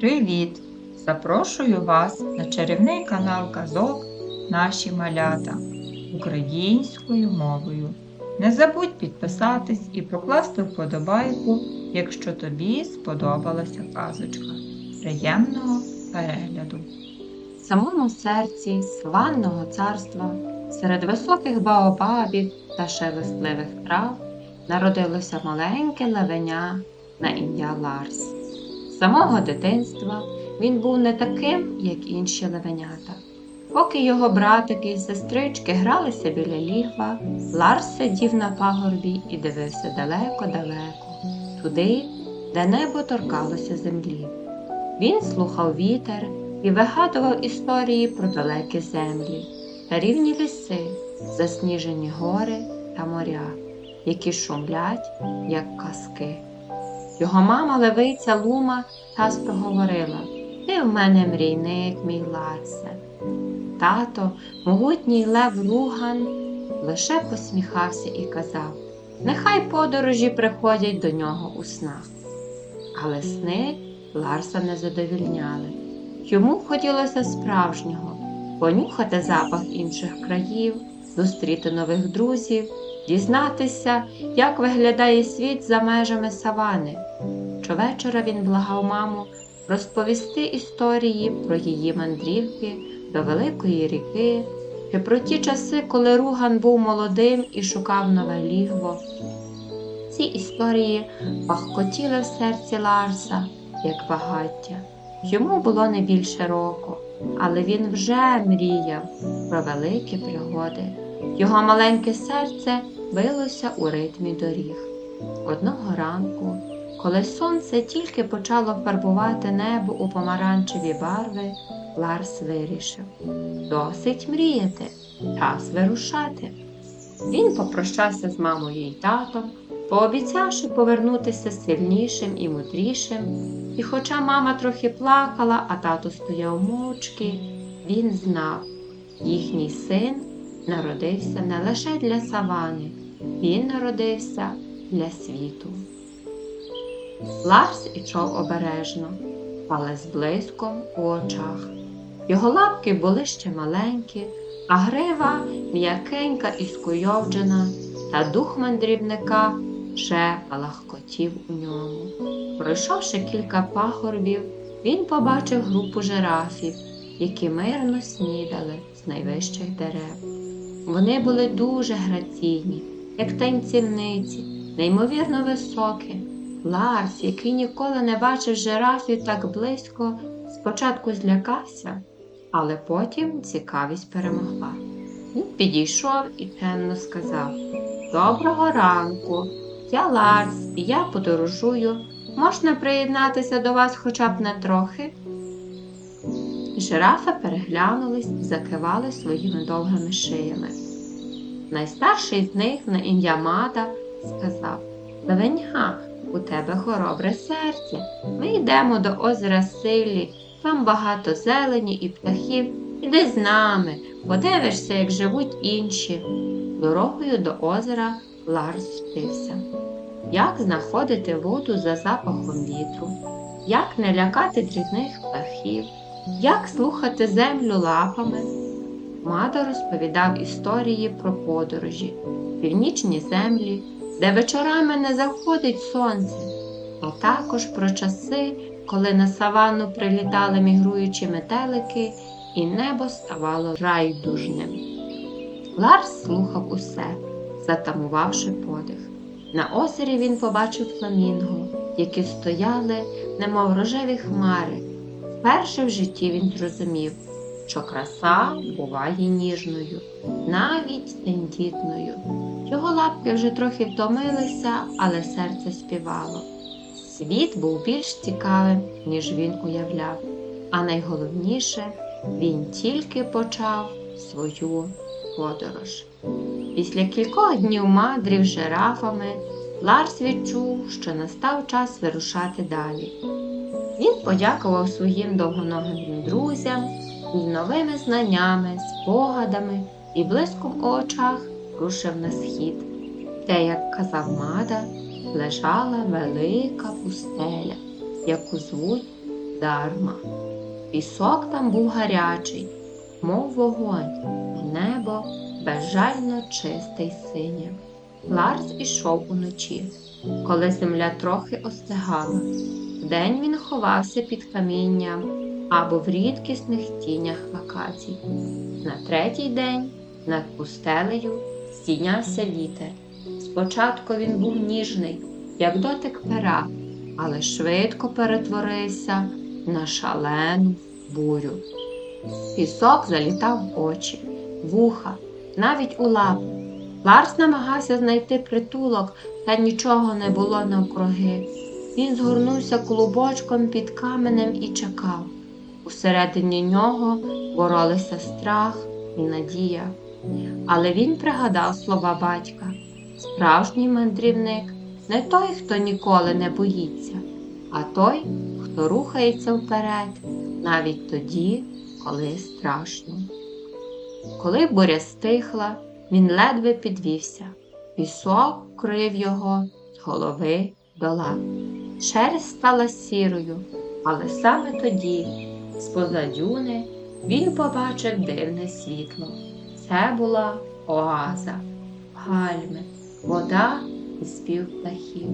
Привіт! Запрошую вас на чарівний канал казок Наші малята українською мовою. Не забудь підписатись і покласти вподобайку, якщо тобі сподобалася казочка. Приємного перегляду! В самому серці славного царства, серед високих баобабів та шелестливих трав народилося маленьке левеня на ім'я Ларс. Самого дитинства він був не таким, як інші левенята. Поки його братики і сестрички гралися біля лігва, Ларс сидів на пагорбі і дивився далеко-далеко, туди, де небо торкалося землі. Він слухав вітер і вигадував історії про далекі землі, та рівні ліси, засніжені гори та моря, які шумлять, як казки. Його мама левиця Лума часто говорила Ти в мене мрійник, мій Ларсе. Тато, могутній лев Руган, лише посміхався і казав Нехай подорожі приходять до нього у снах. Але сни Ларса не задовільняли. Йому хотілося справжнього понюхати запах інших країв, зустріти нових друзів, дізнатися, як виглядає світ за межами савани. Щовечора він благав маму розповісти історії про її мандрівки до Великої ріки, і про ті часи, коли Руган був молодим і шукав нове лігво. Ці історії пахкотіли в серці Ларса, як багаття. Йому було не більше року, але він вже мріяв про великі пригоди. Його маленьке серце билося у ритмі доріг. Одного ранку, коли сонце тільки почало фарбувати небо у помаранчеві барви, Ларс вирішив досить мріяти, час вирушати. Він попрощався з мамою і татом, пообіцявши повернутися сильнішим і мудрішим. І хоча мама трохи плакала, а тато стояв мовчки, він знав, їхній син народився не лише для савани, він народився для світу. Ларс ішов обережно, але з блиском у очах. Його лапки були ще маленькі, а грива м'якенька і скуйовджена, та дух мандрівника ще палахкотів у ньому. Пройшовши кілька пагорбів, він побачив групу жирафів, які мирно снідали з найвищих дерев. Вони були дуже граційні, як танцівниці, неймовірно високі. Ларс, який ніколи не бачив жирафів так близько, спочатку злякався, але потім цікавість перемогла. Він підійшов і чемно сказав Доброго ранку, я Ларс, я подорожую. Можна приєднатися до вас хоча б не трохи? Жирафи переглянулись і закивали своїми довгими шиями. Найстарший з них на ім'я Мада сказав Левеня, у тебе хоробре серце. Ми йдемо до озера Силі, там багато зелені і птахів. Іди з нами, подивишся, як живуть інші. Дорогою до озера Ларс вчився. Як знаходити воду за запахом вітру, як не лякати дрібних птахів, як слухати землю лапами. Мада розповідав історії про подорожі, північні землі, де вечорами не заходить сонце, а також про часи, коли на саванну прилітали мігруючі метелики, і небо ставало райдужним. Ларс слухав усе, затамувавши подих. На озері він побачив фламінго, які стояли, немов рожеві хмари. Вперше в житті він зрозумів, що краса буває ніжною, навіть тендітною. Його лапки вже трохи втомилися, але серце співало. Світ був більш цікавим, ніж він уявляв, а найголовніше, він тільки почав свою подорож. Після кількох днів мандрів з жирафами Ларс відчув, що настав час вирушати далі. Він подякував своїм довгоногим друзям і новими знаннями, спогадами і блиском у очах рушив на схід, де, як казав Мада, лежала велика пустеля, яку звуть дарма. Пісок там був гарячий, мов вогонь, небо безжально чисте й синє. Ларс ішов уночі, коли земля трохи остигала. Вдень він ховався під камінням або в рідкісних тінях акацій. На третій день над пустелею здійнявся вітер. Спочатку він був ніжний, як дотик пера, але швидко перетворився на шалену бурю. Пісок залітав в очі, вуха, навіть у лапи. Ларс намагався знайти притулок, та нічого не було навкруги. Він згорнувся клубочком під каменем і чекав. Усередині нього боролися страх і надія. Але він пригадав слова батька. Справжній мандрівник не той, хто ніколи не боїться, а той, хто рухається вперед, навіть тоді, коли страшно. Коли буря стихла, він ледве підвівся. Пісок вкрив його з голови до лап. Шерсть стала сірою, але саме тоді, з-поза дюни, він побачив дивне світло. Це була оаза, пальми, вода і спів птахів.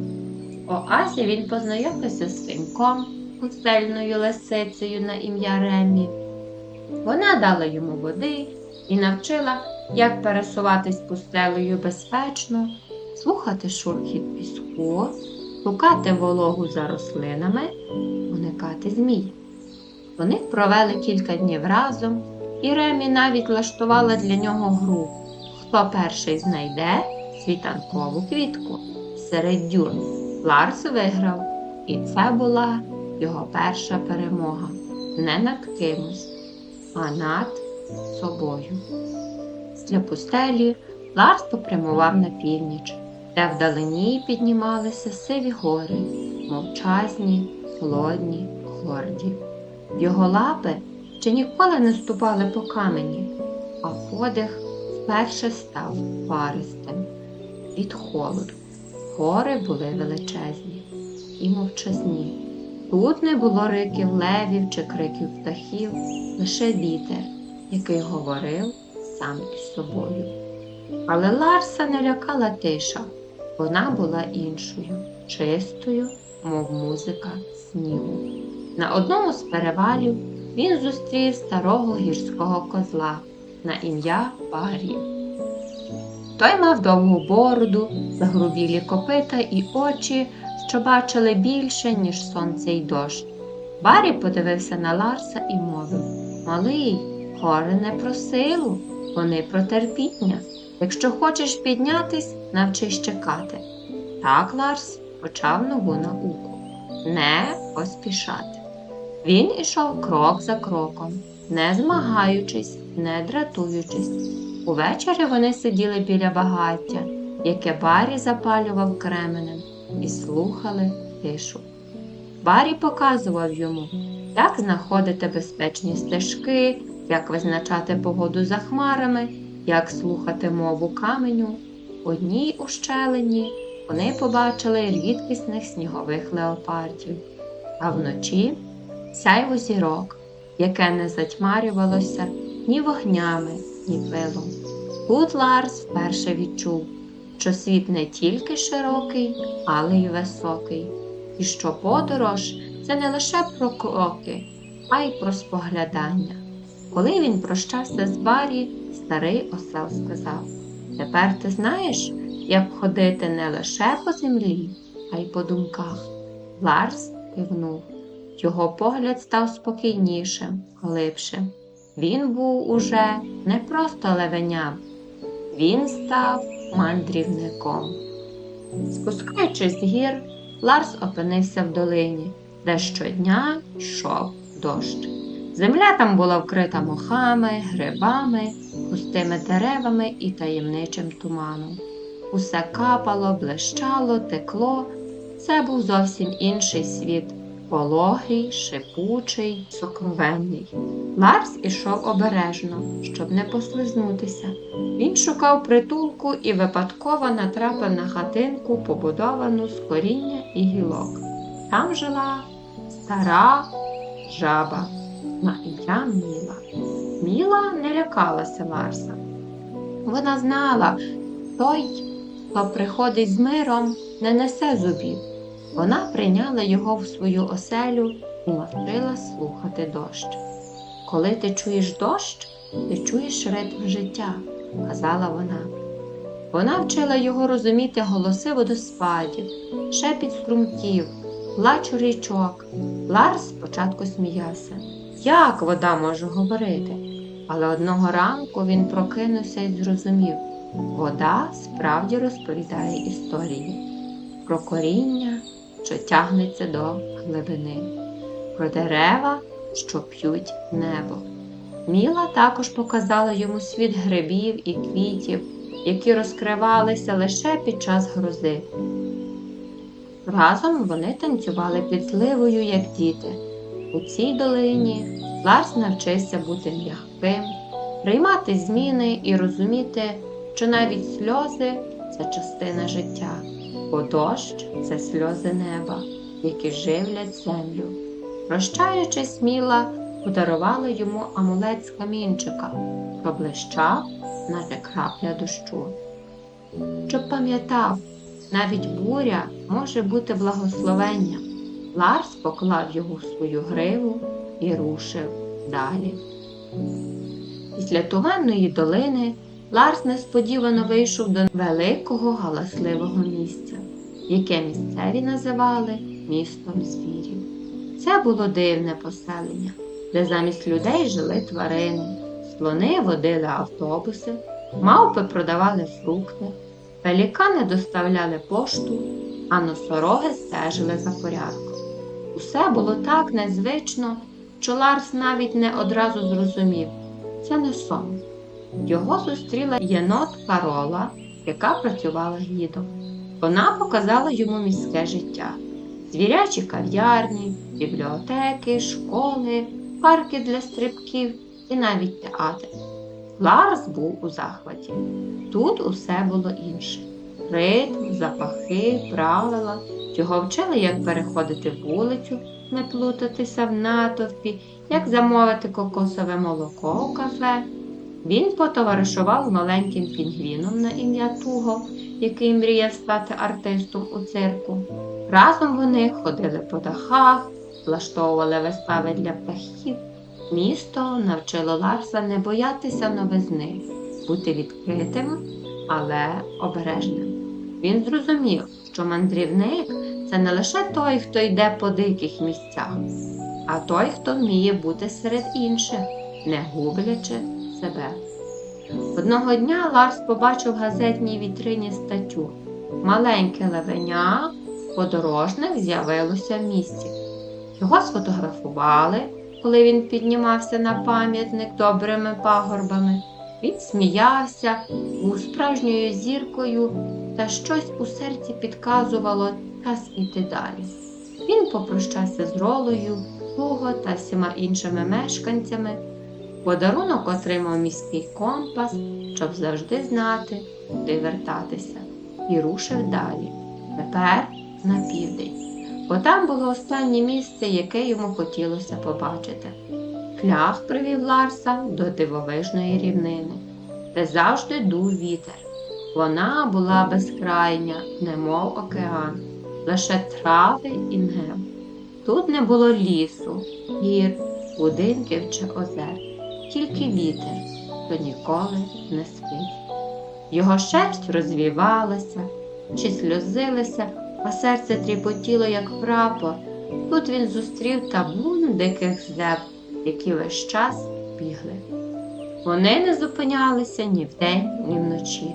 В оазі він познайомився з свинком, пустельною лисицею на ім'я Ремі. Вона дала йому води і навчила, як пересуватись пустелею безпечно, слухати шурхіт піску, шукати вологу за рослинами, уникати змій. Вони провели кілька днів разом, і Ремі навіть влаштувала для нього гру, хто перший знайде світанкову квітку серед дюн. Ларс виграв, і це була його перша перемога не над кимось, а над собою. З пустелі Ларс попрямував на північ, де вдалині піднімалися сиві гори, мовчазні, холодні, горді. Його лапи ще ніколи не ступали по камені, а подих вперше став паристим від холоду. Гори були величезні і мовчазні. Тут не було риків левів чи криків птахів, лише вітер, який говорив сам із собою. Але Ларса не лякала тиша, вона була іншою, чистою, мов музика снігу. На одному з перевалів він зустрів старого гірського козла на ім'я Барі. Той мав довгу бороду, загрубілі копита і очі, що бачили більше, ніж сонце й дощ. Барі подивився на Ларса і мовив Малий, гори не про силу, вони про терпіння. Якщо хочеш піднятись, навчись чекати. Так Ларс почав нову науку не поспішати. Він ішов крок за кроком, не змагаючись, не дратуючись. Увечері вони сиділи біля багаття, яке Барі запалював кременем, і слухали тишу. Барі показував йому, як знаходити безпечні стежки, як визначати погоду за хмарами, як слухати мову каменю. В одній ущелині вони побачили рідкісних снігових леопардів, а вночі сяйво зірок, яке не затьмарювалося ні вогнями, ні пилом. Тут Ларс вперше відчув, що світ не тільки широкий, але й високий, і що подорож це не лише про кроки, а й про споглядання. Коли він прощався з Барі, старий осел сказав Тепер ти знаєш, як ходити не лише по землі, а й по думках. Ларс кивнув. Його погляд став спокійнішим, глибшим. Він був уже не просто левеням, він став мандрівником. Спускаючись з гір, Ларс опинився в долині, де щодня йшов дощ. Земля там була вкрита мохами, грибами, густими деревами і таємничим туманом. Усе капало, блищало, текло. Це був зовсім інший світ, пологий, шипучий, сокровенний. Ларс ішов обережно, щоб не послизнутися. Він шукав притулку і випадково натрапив на хатинку, побудовану з коріння і гілок. Там жила стара жаба на ім'я Міла. Міла не лякалася Ларса. Вона знала, той, хто приходить з миром, не несе зубів. Вона прийняла його в свою оселю і навчила слухати дощ. Коли ти чуєш дощ, ти чуєш ритм життя, казала вона. Вона вчила його розуміти голоси водоспадів, шепіт струмків, плач річок. Ларс спочатку сміявся. Як вода може говорити? Але одного ранку він прокинувся і зрозумів, вода справді розповідає історії про коріння, що тягнеться до глибини, про дерева, що п'ють небо. Міла також показала йому світ грибів і квітів, які розкривалися лише під час грози. Разом вони танцювали під зливою, як діти. У цій долині Ларс навчився бути м'яким, приймати зміни і розуміти, що навіть сльози це частина життя, бо дощ це сльози неба, які живлять землю. Прощаючись, Міла подарувала йому амулет з камінчика, що блищав, наче крапля дощу. Щоб пам'ятав, навіть буря може бути благословенням. Ларс поклав його в свою гриву і рушив далі. Після туманної долини Ларс несподівано вийшов до великого галасливого місця, яке місцеві називали містом звірів. Це було дивне поселення, де замість людей жили тварини, слони водили автобуси, мавпи продавали фрукти, пелікани доставляли пошту, а носороги стежили за порядком. Усе було так незвично, що Ларс навіть не одразу зрозумів це не сон. Його зустріла єнотка Рола, яка працювала гідом. Вона показала йому міське життя, звірячі кав'ярні, бібліотеки, школи, парки для стрибків і навіть театр. Ларс був у захваті. Тут усе було інше: ритм, запахи, правила. Його вчили, як переходити вулицю, не плутатися в натовпі, як замовити кокосове молоко у кафе. Він потоваришував з маленьким пінгвіном на ім'я Туго, який мріяв стати артистом у цирку. Разом вони ходили по дахах, влаштовували вистави для птахів. Місто навчило Ларса не боятися новизни, бути відкритим, але обережним. Він зрозумів, що мандрівник це не лише той, хто йде по диких місцях, а той, хто вміє бути серед інших, не гублячи себе. Одного дня Ларс побачив в газетній вітрині статтю Маленьке левеня подорожник з'явилося в місті. Його сфотографували, коли він піднімався на пам'ятник добрими пагорбами. Він сміявся, був справжньою зіркою, та щось у серці підказувало час іти далі. Він попрощався з Ролою, Туго та всіма іншими мешканцями. Подарунок отримав міський компас, щоб завжди знати, куди вертатися, і рушив далі. Тепер на південь, бо там було останнє місце, яке йому хотілося побачити. Шлях привів Ларса до дивовижної рівнини, де завжди дув вітер. Вона була безкрайня, немов океан, лише трави і небо. Тут не було лісу, гір, будинків чи озер, тільки вітер, що ніколи не спить. Його шерсть розвівалася, чи сльозилася, а серце тріпотіло, як прапор. Тут він зустрів табун диких зеб, які весь час бігли. Вони не зупинялися ні вдень, ні вночі.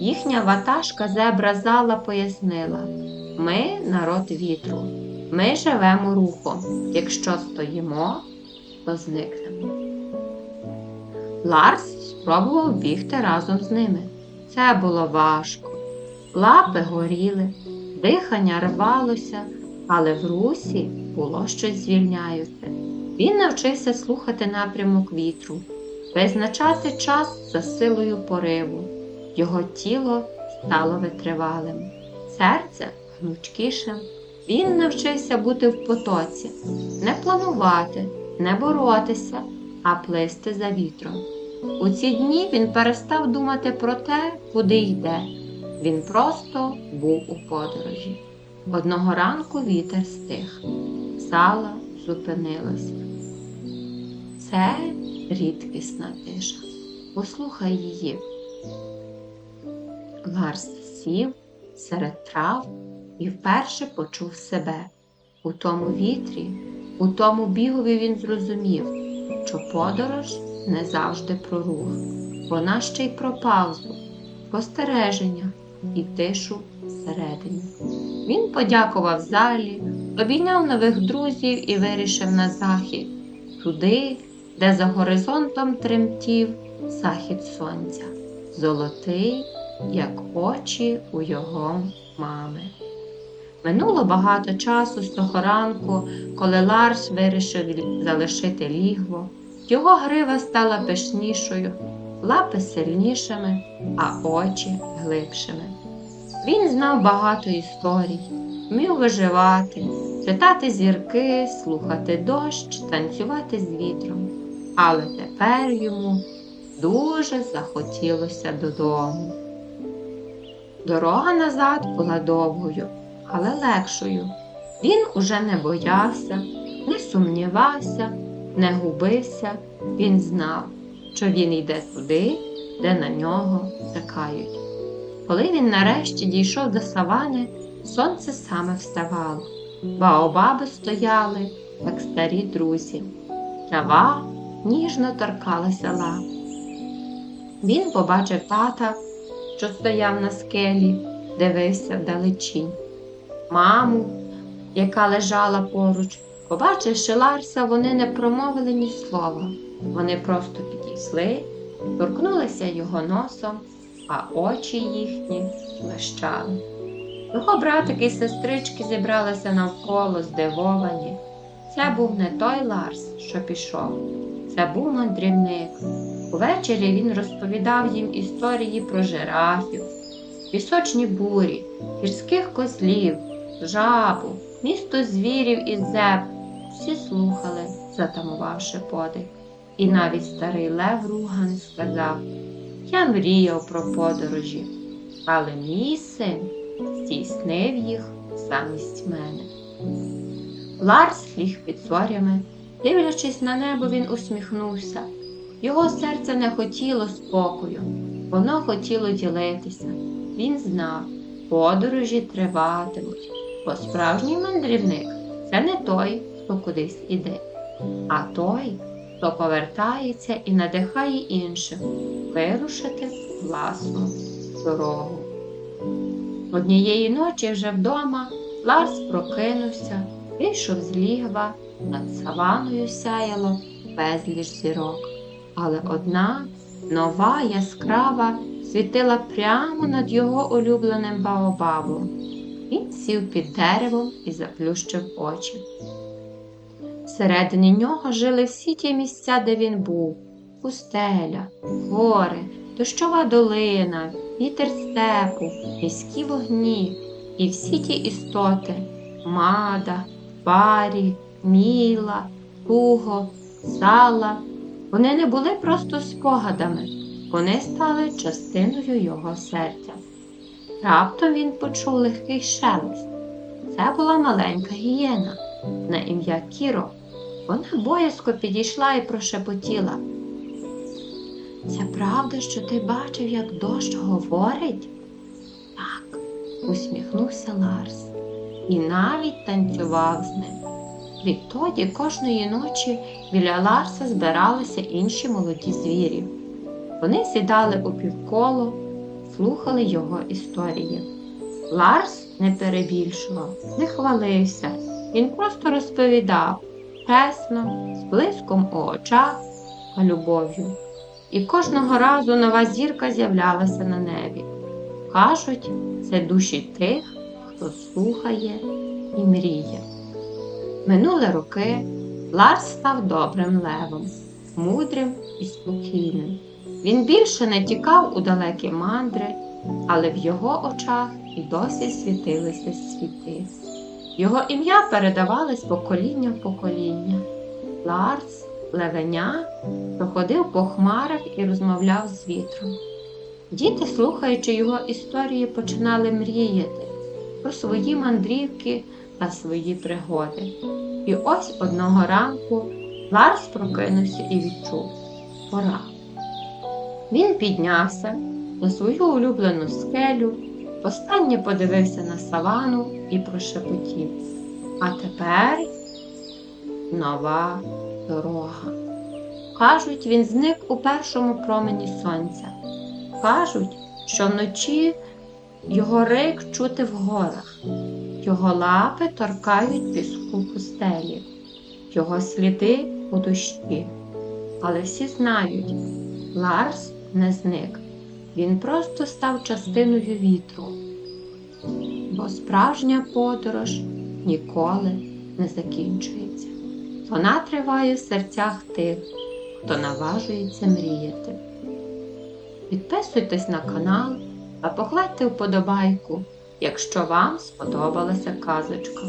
Їхня ватажка зебра зала пояснила ми народ вітру, ми живемо рухом. Якщо стоїмо, то зникнемо. Ларс спробував бігти разом з ними. Це було важко. Лапи горіли, дихання рвалося, але в русі було щось звільняюче. Він навчився слухати напрямок вітру, визначати час за силою пориву. Його тіло стало витривалим, серце гнучкішим, Він навчився бути в потоці, не планувати, не боротися, а плисти за вітром. У ці дні він перестав думати про те, куди йде. Він просто був у подорожі. Одного ранку вітер стих, сала зупинилася. Це рідкісна тиша. Послухай її. Ларс сів серед трав і вперше почув себе. У тому вітрі, у тому бігові він зрозумів, що подорож не завжди про рух, вона ще й про паузу, спостереження і тишу всередині. Він подякував залі, обійняв нових друзів і вирішив на захід, туди, де за горизонтом тремтів захід сонця, золотий, як очі у його мами. Минуло багато часу з того ранку, коли Ларс вирішив залишити лігво. Його грива стала пишнішою, лапи сильнішими, а очі глибшими. Він знав багато історій, вмів виживати, читати зірки, слухати дощ, танцювати з вітром. Але тепер йому дуже захотілося додому. Дорога назад була довгою, але легшою. Він уже не боявся, не сумнівався, не губився. Він знав, що він йде туди, де на нього чекають. Коли він нарешті дійшов до савани, сонце саме вставало. Баобаби стояли, як старі друзі. Трава ніжно торкалася лап. Він побачив тата, що стояв на скелі, дивився вдалечінь. Маму, яка лежала поруч, побачивши Ларса, вони не промовили ні слова. Вони просто підійшли, торкнулися його носом, а очі їхні блищали. Його братики і сестрички зібралися навколо, здивовані. Це був не той Ларс, що пішов, це був мандрівник. Увечері він розповідав їм історії про жирафів, пісочні бурі, гірських козлів, жабу, місто звірів і зеб. Всі слухали, затамувавши подих. І навіть старий Лев Руган сказав: Я мріяв про подорожі, але мій син здійснив їх замість мене. Ларс ліг під зорями, дивлячись на небо, він усміхнувся. Його серце не хотіло спокою, воно хотіло ділитися. Він знав, подорожі триватимуть, бо справжній мандрівник це не той, хто кудись іде, а той, хто повертається і надихає інших вирушити власну дорогу. Однієї ночі вже вдома Ларс прокинувся, вийшов з лігва, над саваною сяяло безліч зірок. Але одна нова яскрава світила прямо над його улюбленим баобабом. Він сів під деревом і заплющив очі. Всередині нього жили всі ті місця, де він був: пустеля, гори, дощова долина, вітер степу, міські вогні і всі ті істоти мада, барі, міла, туго, сала. Вони не були просто спогадами, вони стали частиною його серця. Раптом він почув легкий шелест. Це була маленька гієна на ім'я Кіро. Вона боязко підійшла і прошепотіла. Це правда, що ти бачив, як дощ говорить? Так, усміхнувся Ларс і навіть танцював з ним. Відтоді кожної ночі біля Ларса збиралися інші молоді звірі. Вони сідали у півколо, слухали його історії. Ларс не перебільшував, не хвалився, він просто розповідав чесно, з блиском у очах та любов'ю. І кожного разу нова зірка з'являлася на небі. Кажуть, це душі тих, хто слухає і мріє. Минули роки, Ларс став добрим левом, мудрим і спокійним. Він більше не тікав у далекі мандри, але в його очах і досі світилися світи. Його ім'я передавалось покоління в покоління. Ларс, левеня, проходив по хмарах і розмовляв з вітром. Діти, слухаючи його історії, починали мріяти про свої мандрівки та свої пригоди. І ось одного ранку Ларс прокинувся і відчув пора. Він піднявся на свою улюблену скелю, останнє подивився на савану і прошепотів. А тепер нова дорога. Кажуть, він зник у першому промені сонця. Кажуть, що вночі його рик чути в горах, його лапи торкають піску пустелі, його сліди у дощі. Але всі знають, Ларс не зник. Він просто став частиною вітру. Бо справжня подорож ніколи не закінчується. Вона триває в серцях тих, хто наважується мріяти. Підписуйтесь на канал та покладьте вподобайку, якщо вам сподобалася казочка.